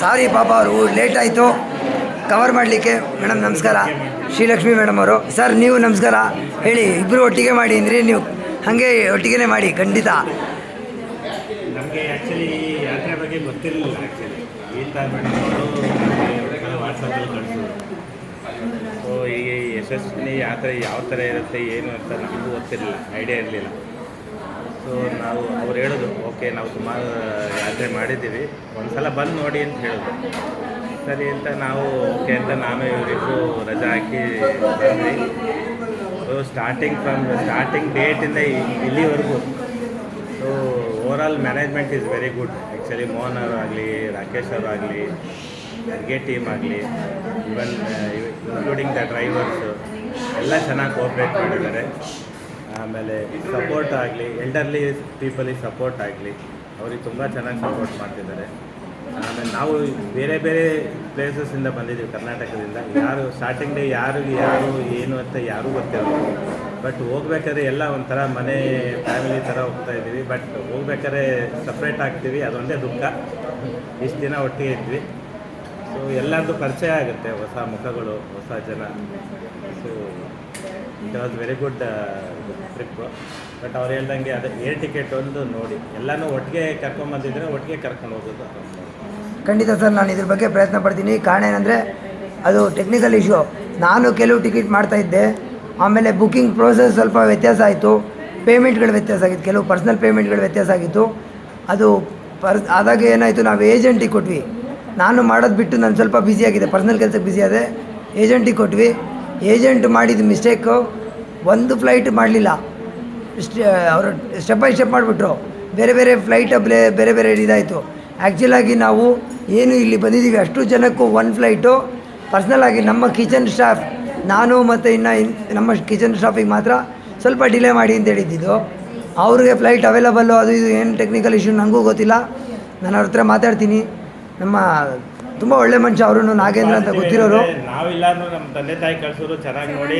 sorry ಪಾಪ ಅವರು ಲೇಟ್ ಆಯಿತು. ಕವರ್ ಮಾಡಲಿಕ್ಕೆ ಮೇಡಮ್ ನಮಸ್ಕಾರ. ಶ್ರೀಲಕ್ಷ್ಮಿ ಮೇಡಮ್ ಅವರು. ಸರ್ ನೀವು ನಮಸ್ಕಾರ. ಹೇಳಿ ಇಬ್ಬರು ಒಟ್ಟಿಗೆ ಮಾಡಿ, ಅಂದರೆ ನೀವು ಹಾಗೆ ಒಟ್ಟಿಗೆ ಮಾಡಿ, ಖಂಡಿತ. ನಮಗೆ ಆ್ಯಕ್ಚುಲಿ ಯಾತ್ರೆ ಬಗ್ಗೆ ಗೊತ್ತಿರಲಿಲ್ಲ ಆ್ಯಕ್ಚುಲಿ ಈ ಕಳಿಸೋದು ಸೊ ಈಗ ಯಶಸ್ವಿನಿ ಯಾತ್ರೆ ಯಾವ ಥರ ಇರುತ್ತೆ, ಏನು ಅಂತ ನಮಗೂ ಗೊತ್ತಿರಲಿಲ್ಲ ಐಡಿಯಾ ಇರಲಿಲ್ಲ. ಸೊ ನಾವು, ಅವ್ರು ಹೇಳೋದು ಓಕೆ ನಾವು ಸುಮಾರು ಯಾತ್ರೆ ಮಾಡಿದ್ದೀವಿ. ಒಂದು ಸಲ ಬಂದು ನೋಡಿ ಅಂತ ಹೇಳೋದು ಸರಿ ಅಂತ ನಾವು ಓಕೆ ಅಂತ ನಾನು ಇವರಿಬ್ಬರು ರಜಾ ಹಾಕಿ ಬಂದ್ವಿ. ಸೊ ಸ್ಟಾರ್ಟಿಂಗ್ ಫ್ರಮ್ ಸ್ಟಾರ್ಟಿಂಗ್ ಡೇಟಿಂದ ಇಲ್ಲಿವರೆಗೂ. So overall management is very good actually Mohan ಅವರಾಗಲಿ Rakesh ಅವರಾಗಲಿ ಅಡುಗೆ ಟೀಮ್ ಆಗಲಿ ಇವನ್ ಇನ್ಕ್ಲೂಡಿಂಗ್ ದ ಡ್ರೈವರ್ಸು ಎಲ್ಲ ಚೆನ್ನಾಗಿ ಕೋಪ್ರೇಟ್ ಮಾಡಿದ್ದಾರೆ. ಆಮೇಲೆ ಸಪೋರ್ಟ್ ಆಗಲಿ ಎಲ್ಡರ್ಲಿ ಪೀಪಲಿಗೆ ಸಪೋರ್ಟ್ ಆಗಲಿ, ಅವ್ರಿಗೆ ತುಂಬ ಚೆನ್ನಾಗಿ ಸಪೋರ್ಟ್ ಮಾಡ್ತಿದ್ದಾರೆ. ಆಮೇಲೆ ನಾವು ಬೇರೆ ಬೇರೆ ಪ್ಲೇಸಸ್ಸಿಂದ ಬಂದಿದ್ದೀವಿ, ಕರ್ನಾಟಕದಿಂದ. ಯಾರು ಸ್ಟಾರ್ಟಿಂಗ್ ಡೇ ಯಾರು ಯಾರು, ಏನು ಅಂತ ಯಾರೂ ಗೊತ್ತಿಲ್ಲ. ಬಟ್ ಹೋಗ್ಬೇಕಾದ್ರೆ ಎಲ್ಲ ಒಂಥರ ಮನೆ ಫ್ಯಾಮಿಲಿ ಥರ ಹೋಗ್ತಾ ಇದ್ದೀವಿ. ಬಟ್ ಹೋಗ್ಬೇಕಾದ್ರೆ ಸಪ್ರೇಟ್ ಆಗ್ತೀವಿ. ಅದೊಂದೇ ದುಃಖ. ಇಷ್ಟು ದಿನ ಒಟ್ಟಿಗೆ ಇದ್ವಿ. ಸೊ ಎಲ್ಲರದ್ದು ಪರಿಚಯ ಆಗುತ್ತೆ, ಹೊಸ ಮುಖಗಳು, ಹೊಸ ಜನ. So it was very good trip but ಅವ್ರು ಹೇಳ್ದಂಗೆ ಅದೇ ಏರ್ ಟಿಕೆಟ್ ಒಂದು ನೋಡಿ. ಎಲ್ಲಾನು ಒಟ್ಟಿಗೆ ಕರ್ಕೊಂಬಂದಿದ್ರೆ ಒಟ್ಟಿಗೆ ಕರ್ಕೊಂಡು ಹೋಗೋದು. ಖಂಡಿತ ಸರ್, ನಾನು ಇದ್ರ ಬಗ್ಗೆ ಪ್ರಯತ್ನ ಪಡ್ತೀನಿ. ಕಾರಣ ಏನಂದರೆ, ಅದು ಟೆಕ್ನಿಕಲ್ ಇಶ್ಯೂ ನಾನು ಕೆಲವು ಟಿಕೆಟ್ ಮಾಡ್ತಾ ಇದ್ದೆ. ಆಮೇಲೆ ಬುಕ್ಕಿಂಗ್ ಪ್ರೋಸೆಸ್ ಸ್ವಲ್ಪ ವ್ಯತ್ಯಾಸ ಆಯಿತು. ಪೇಮೆಂಟ್ಗಳು ವ್ಯತ್ಯಾಸ ಆಗಿತ್ತು. ಕೆಲವು ಪರ್ಸ್ನಲ್ ಪೇಮೆಂಟ್ಗಳು ವ್ಯತ್ಯಾಸ ಆಗಿತ್ತು. ಅದು ಪರ್ಸ್ ಆದಾಗ ಏನಾಯಿತು, ನಾವು ಏಜೆಂಟಿಗೆ ಕೊಟ್ವಿ. ನಾನು ಮಾಡೋದು ಬಿಟ್ಟು ನಾನು ಸ್ವಲ್ಪ ಬ್ಯುಸಿಯಾಗಿದೆ ಪರ್ಸ್ನಲ್ ಕೆಲಸಕ್ಕೆ ಬ್ಯುಸಿ ಆದೆ. ಏಜೆಂಟಿಗೆ ಕೊಟ್ವಿ. ಏಜೆಂಟ್ ಮಾಡಿದ ಮಿಸ್ಟೇಕು ಒಂದು ಫ್ಲೈಟ್ ಮಾಡಲಿಲ್ಲ. ಅವರು ಸ್ಟೆಪ್ ಬೈ ಸ್ಟೆಪ್ ಮಾಡಿಬಿಟ್ರು. ಬೇರೆ ಬೇರೆ ಫ್ಲೈಟ್ ಬೇರೆ ಬೇರೆ ಇದಾಯಿತು. ಆ್ಯಕ್ಚುಲಾಗಿ ನಾವು ಏನು ಇಲ್ಲಿ ಬಂದಿದ್ದೀವಿ, ಅಷ್ಟು ಜನಕ್ಕೂ ಒನ್ ಫ್ಲೈಟು ಪರ್ಸ್ನಲ್ ಆಗಿ ನಮ್ಮ ಕಿಚನ್ ಸ್ಟಾಫ್ ನಾನು ಮತ್ತು ಇನ್ನು ಇನ್, ನಮ್ಮ ಕಿಚನ್ ಸ್ಟಾಫಿಗೆ ಮಾತ್ರ ಸ್ವಲ್ಪ ಡಿಲೇ ಮಾಡಿ ಅಂತ ಹೇಳಿದ್ದಿದ್ದು. ಅವ್ರಿಗೆ ಫ್ಲೈಟ್ ಅವೈಲಬಲ್ಲು ಅದು ಇದು ಏನು ಟೆಕ್ನಿಕಲ್ ಇಶ್ಯೂ ನನಗೂ ಗೊತ್ತಿಲ್ಲ. ನಾನು ಅವ್ರ ಹತ್ರ ಮಾತಾಡ್ತೀನಿ. ನಮ್ಮ ತುಂಬ ಒಳ್ಳೆ ಮನುಷ್ಯ ಅವರು ನಾಗೇಂದ್ರ ಅಂತ ಗೊತ್ತಿರೋರು. ನಾವಿಲ್ಲ ನಮ್ಮ ತಂದೆ ತಾಯಿ ಕಳ್ಸೋರು ಚೆನ್ನಾಗಿ ನೋಡಿ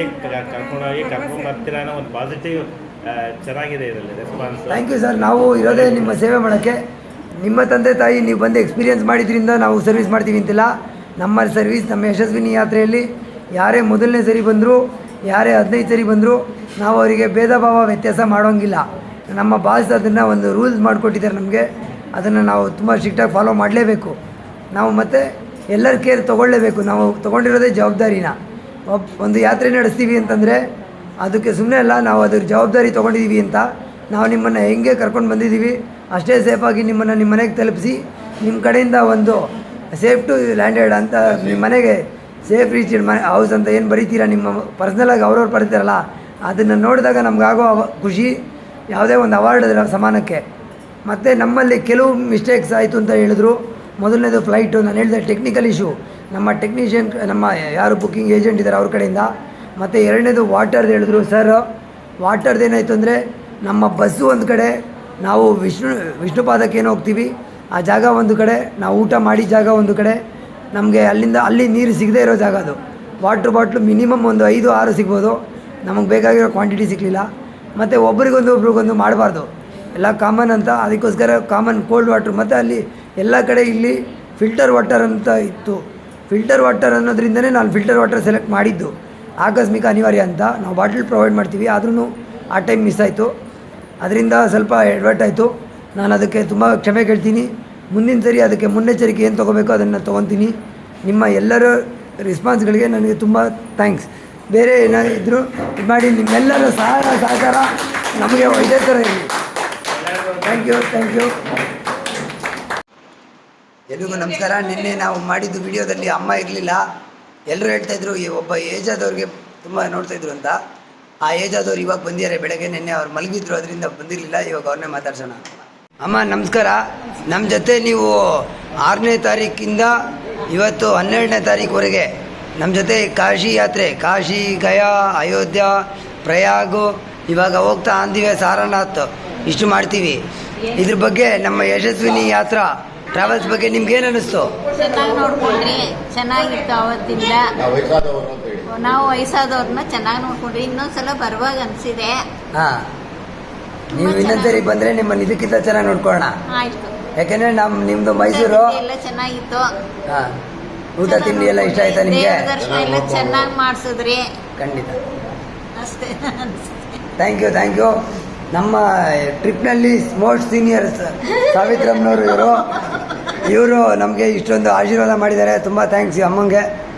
ಕರ್ಕೊಂಡೋಗಿ ಕರ್ಕೊಂಡು ಬರ್ತೀರ ಅನ್ನೋ ಒಂದು ಪಾಸಿಟಿವ್ ಚೆನ್ನಾಗಿದೆ ಇದರಲ್ಲಿ ರೆಸ್ಪಾನ್ಸ್ ಥ್ಯಾಂಕ್ ಯು ಸರ್ ನಾವು ಇರೋದೇ ನಿಮ್ಮ ಸೇವೆ ಮಾಡೋಕ್ಕೆ. ನಿಮ್ಮ ತಂದೆ ತಾಯಿ ನೀವು ಬಂದು ಎಕ್ಸ್ಪೀರಿಯನ್ಸ್ ಮಾಡಿದ್ರಿಂದ ನಾವು ಸರ್ವಿಸ್ ಮಾಡ್ತೀವಿ ಅಂತಿಲ್ಲ. ನಮ್ಮ ಸರ್ವಿಸ್ ನಮ್ಮ ಯಶಸ್ವಿನಿ ಯಾತ್ರೆಯಲ್ಲಿ ಯಾರೇ ಮೊದಲನೇ ಸರಿ ಬಂದರೂ, ಯಾರೇ ಹದಿನೈದು ಸರಿ ಬಂದರೂ, ನಾವು ಅವರಿಗೆ ಭೇದ ಭಾವ ವ್ಯತ್ಯಾಸ ಮಾಡೋಂಗಿಲ್ಲ. ನಮ್ಮ ಬಾಸ್ ಅದನ್ನು ಒಂದು ರೂಲ್ಸ್ ಮಾಡಿಕೊಟ್ಟಿದ್ದಾರೆ ನಮಗೆ. ಅದನ್ನು ನಾವು ತುಂಬ ಸ್ಟ್ರಿಕ್ಟಾಗಿ ಫಾಲೋ ಮಾಡಲೇಬೇಕು. ನಾವು ಮತ್ತು ಎಲ್ಲರ ಕೇರ್ ತೊಗೊಳ್ಳೇಬೇಕು. ನಾವು ತೊಗೊಂಡಿರೋದೇ ಜವಾಬ್ದಾರಿನ. ಒಂದು ಯಾತ್ರೆ ನಡೆಸ್ತೀವಿ ಅಂತಂದರೆ ಅದಕ್ಕೆ ಸುಮ್ಮನೆ ಅಲ್ಲ, ನಾವು ಅದ್ರ ಜವಾಬ್ದಾರಿ ತೊಗೊಂಡಿದ್ದೀವಿ ಅಂತ. ನಾವು ನಿಮ್ಮನ್ನು ಹೆಂಗೆ ಕರ್ಕೊಂಡು ಬಂದಿದ್ದೀವಿ ಅಷ್ಟೇ ಸೇಫಾಗಿ ನಿಮ್ಮನ್ನು ನಿಮ್ಮ ಮನೆಗೆ ತಲುಪಿಸಿ ನಿಮ್ಮ ಕಡೆಯಿಂದ ಒಂದು ಸೇಫ್ ಟು ಲ್ಯಾಂಡೆಡ್ ಅಂತ ನಿಮ್ಮ ಮನೆಗೆ ಸೇಫ್ ರೀಚ್ ಮನೆ ಹೌಸ್ ಅಂತ ಏನು ಬರೀತೀರಾ, ನಿಮ್ಮ ಪರ್ಸ್ನಲಾಗಿ ಅವ್ರವ್ರು ಬರೀತಾರಲ್ಲ, ಅದನ್ನು ನೋಡಿದಾಗ ನಮಗಾಗೋ ಖುಷಿ, ಯಾವುದೇ ಒಂದು ಅವಾರ್ಡ್ ಸಮಾನಕ್ಕೆ. ಮತ್ತು ನಮ್ಮಲ್ಲಿ ಕೆಲವು ಮಿಸ್ಟೇಕ್ಸ್ ಆಯಿತು ಅಂತ ಹೇಳಿದ್ರು. ಮೊದಲನೇದು ಫ್ಲೈಟು ನಾನು ಹೇಳಿದೆ ಟೆಕ್ನಿಕಲ್ ಇಶ್ಯೂ ನಮ್ಮ ಟೆಕ್ನಿಷಿಯನ್ ನಮ್ಮ ಯಾರು ಬುಕ್ಕಿಂಗ್ ಏಜೆಂಟ್ ಇದ್ದಾರೆ ಅವ್ರ ಕಡೆಯಿಂದ. ಮತ್ತು ಎರಡನೇದು ವಾಟರ್ದು ಹೇಳಿದ್ರು, ಸರ್, ವಾಟರ್ದು ಏನಾಯಿತು ಅಂದರೆ ನಮ್ಮ ಬಸ್ಸು ಒಂದು ಕಡೆ ನಾವು ವಿಷ್ಣು ಏನು ಹೋಗ್ತೀವಿ. ಆ ಜಾಗ ಒಂದು ಕಡೆ, ನಾವು ಊಟ ಮಾಡಿ ಜಾಗ ಒಂದು ಕಡೆ. ನಮಗೆ ಅಲ್ಲಿಂದ, ಅಲ್ಲಿ ನೀರು ಸಿಗದೇ ಇರೋ ಜಾಗ ಅದು. ವಾಟ್ರ್ ಬಾಟ್ಲು ಮಿನಿಮಮ್ ಒಂದು ಐದು, ಆರು ಸಿಗ್ಬೋದು. ನಮಗೆ ಬೇಕಾಗಿರೋ ಕ್ವಾಂಟಿಟಿ ಸಿಗಲಿಲ್ಲ. ಮತ್ತು ಒಬ್ರಿಗೊಂದು ಒಬ್ರಿಗೊಂದು ಮಾಡಬಾರ್ದು. ಎಲ್ಲ ಕಾಮನ್ ಅಂತ, ಅದಕ್ಕೋಸ್ಕರ ಕಾಮನ್ ಕೋಲ್ಡ್ ವಾಟ್ರ್ ಮತ್ತು ಅಲ್ಲಿ ಎಲ್ಲ ಕಡೆ ಇಲ್ಲಿ ಫಿಲ್ಟರ್ ವಾಟರ್ ಅಂತ ಇತ್ತು. ಫಿಲ್ಟರ್ ವಾಟರ್ ಅನ್ನೋದ್ರಿಂದನೇ ನಾನು ಫಿಲ್ಟರ್ ವಾಟರ್ ಸೆಲೆಕ್ಟ್ ಮಾಡಿದ್ದು. ಆಕಸ್ಮಿಕ ಅನಿವಾರ್ಯ ಅಂತ ನಾವು ಬಾಟಲ್ ಪ್ರೊವೈಡ್ ಮಾಡ್ತೀವಿ ಆದ್ರೂ ಆ ಟೈಮ್ ಮಿಸ್ ಆಯಿತು. ಅದರಿಂದ ಸ್ವಲ್ಪ ಎಡ್ವರ್ಟ್ ಆಯಿತು. ನಾನು ಅದಕ್ಕೆ ತುಂಬ ಕ್ಷಮೆ ಕೇಳ್ತೀನಿ. ಮುಂದಿನ ಸರಿ ಅದಕ್ಕೆ ಮುನ್ನೆಚ್ಚರಿಕೆ ಏನು ತೊಗೋಬೇಕೋ ಅದನ್ನು ತೊಗೊತೀನಿ. ನಿಮ್ಮ ಎಲ್ಲರ ರೆಸ್ಪಾನ್ಸ್ಗಳಿಗೆ ನನಗೆ ತುಂಬ ಥ್ಯಾಂಕ್ಸ್ ಬೇರೆ ಏನಾದರೂ ಇದು ಮಾಡಿ, ನಿಮ್ಮೆಲ್ಲರ ಸಹಾಯ, ಸಹಕಾರ ನಮಗೆ ಇದೇ ಥರ ಇರಲಿ ಥ್ಯಾಂಕ್ ಯು ಥ್ಯಾಂಕ್ ಯು ಎಲ್ರಿಗೂ ನಮಸ್ಕಾರ. ನಿನ್ನೆ ನಾವು ಮಾಡಿದ್ದು ವಿಡಿಯೋದಲ್ಲಿ ಅಮ್ಮ ಇರಲಿಲ್ಲ. ಎಲ್ಲರೂ ಹೇಳ್ತಾ ಇದ್ರು, ಈ ಒಬ್ಬ ಏಜ್ ಆದವ್ರಿಗೆ ತುಂಬ ನೋಡ್ತಾ ಇದ್ರು ಅಂತ. ಆ ಏಜ್ ಆದವ್ರು ಇವಾಗ ಬಂದಿದ್ದಾರೆ ಬೆಳಗ್ಗೆ ನಿನ್ನೆ ಅವ್ರು ಮಲಗಿದ್ರು, ಅದರಿಂದ ಬಂದಿರಲಿಲ್ಲ, ಇವಾಗ ಅವ್ರನ್ನೇ ಮಾತಾಡ್ಸೋಣ ಅಮ್ಮ, ನಮಸ್ಕಾರ. ನಮ್ಮ ಜೊತೆ ನೀವು ಆರನೇ ತಾರೀಕಿಂದ ಇವತ್ತು ಹನ್ನೆರಡನೇ ತಾರೀಕುವರೆಗೆ ನಮ್ಮ ಜೊತೆ ಕಾಶಿ ಯಾತ್ರೆ, ಕಾಶಿ, ಗಯಾ, ಅಯೋಧ್ಯ, ಪ್ರಯಾಗು, ಇವಾಗ ಹೋಗ್ತಾ ಅಂದಿವೆ ಸಾರನಾಥ್ ಇಷ್ಟು ಮಾಡ್ತೀವಿ. ಇದ್ರ ಬಗ್ಗೆ ನಮ್ಮ ಯಶಸ್ವಿನಿ ಯಾತ್ರಾ ಟ್ರಾವೆಲ್ಸ್ ಬಗ್ಗೆ ನಿಮ್ಗೆ ಏನು ಅನಿಸ್ತು? ಚೆನ್ನಾಗಿ ನೋಡ್ಕೊಂಡ್ರಿ. ಚೆನ್ನಾಗಿತ್ತು ಅವತ್ತಿಂದ. ನಾವು ವಯಸ್ಸಾದವ್ರನ್ನ ಚೆನ್ನಾಗಿ ನೋಡ್ಕೊಂಡ್ರಿ. ಇನ್ನೊಂದ್ಸಲ ಬರುವಾಗ ಅನ್ಸಿದೆ. ಹಾಂ. ನೀವು ಇನ್ನೊಂದ್ಸರಿ ಬಂದ್ರೆ ನಿಮ್ಮನ್ನ ಇದಕ್ಕಿಂತ ಚೆನ್ನಾಗಿ ನೋಡ್ಕೊಳ್ಳೋಣ. ಆಯ್ತು. ಯಾಕೆಂದರೆ ನಮ್ಮ ನಿಮ್ಮದು ಮೈಸೂರು ಎಲ್ಲ ಚೆನ್ನಾಗಿತ್ತು. ಹಾಂ. ಊಟ ತಿಂಡಿ ಎಲ್ಲ ಇಷ್ಟ ಆಯ್ತಾ ನಿಮ್ಗೆ? ದೇವ್ರ ದರ್ಶನ ಎಲ್ಲ ಚೆನ್ನಾಗಿ ಮಾಡಿಸಿದ್ರಿ. ಖಂಡಿತ. ಅಷ್ಟೇ ಥ್ಯಾಂಕ್ ಯು ಥ್ಯಾಂಕ್ ಯು ನಮ್ಮ ಟ್ರಿಪ್ನಲ್ಲಿ ಮೋಸ್ಟ್ ಸೀನಿಯರ್ಸ್ ಸಾವಿತ್ರಮ್ಮನವರು ಇವರು. ಇವರು ನಮಗೆ ಇಷ್ಟೊಂದು ಆಶೀರ್ವಾದ ಮಾಡಿದ್ದಾರೆ. ತುಂಬ ಥ್ಯಾಂಕ್ಸ್ ಅಮ್ಮಂಗೆ.